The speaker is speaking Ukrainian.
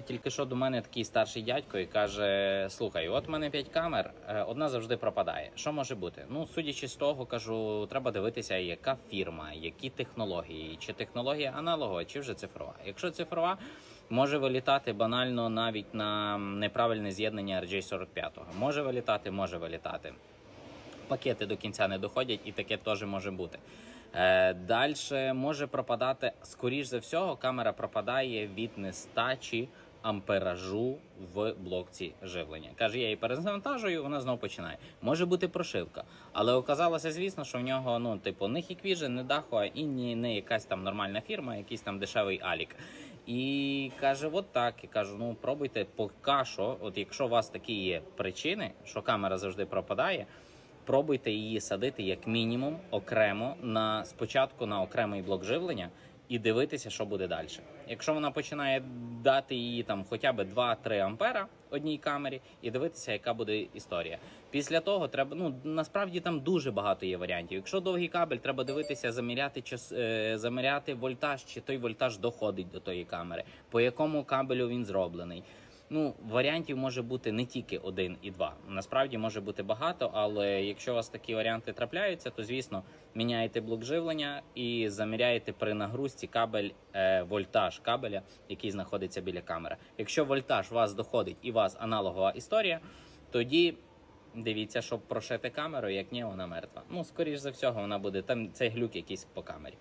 Тільки що до мене такий старший дядько і каже: слухай, от в мене п'ять камер, е, одна завжди пропадає. Що може бути? Ну, судячи з того, кажу, треба дивитися, яка фірма, які технології, чи технологія аналогова, чи вже цифрова. Якщо цифрова, може вилітати банально навіть на неправильне з'єднання RJ45. Може вилітати, може вилітати. Пакети до кінця не доходять, і таке теж може бути. Е, Далі може пропадати, скоріш за всього, камера пропадає від нестачі амперажу в блокці живлення. Каже, я її перезавантажую, вона знову починає. Може бути прошивка, але оказалося, звісно, що в нього ну, типу, не Hikvision, не Dahua і ні, не якась там нормальна фірма, якийсь там дешевий Алік. І каже, от так. І кажу, ну пробуйте поки що, от якщо у вас такі є причини, що камера завжди пропадає. Пробуйте її садити як мінімум окремо на спочатку на окремий блок живлення і дивитися, що буде далі. Якщо вона починає дати її там хоча б 2-3 ампера одній камері, і дивитися, яка буде історія. Після того треба. Ну насправді там дуже багато є варіантів. Якщо довгий кабель, треба дивитися, заміряти час, е, заміряти вольтаж, чи той вольтаж доходить до тої камери, по якому кабелю він зроблений. Ну, варіантів може бути не тільки один і два. Насправді може бути багато, але якщо у вас такі варіанти трапляються, то звісно міняєте блок живлення і заміряєте при нагрузці кабель е, вольтаж кабеля, який знаходиться біля камери. Якщо вольтаж у вас доходить і у вас аналогова історія, тоді дивіться, щоб прошити камеру, як ні, вона мертва. Ну, скоріш за всього, вона буде там цей глюк якийсь по камері.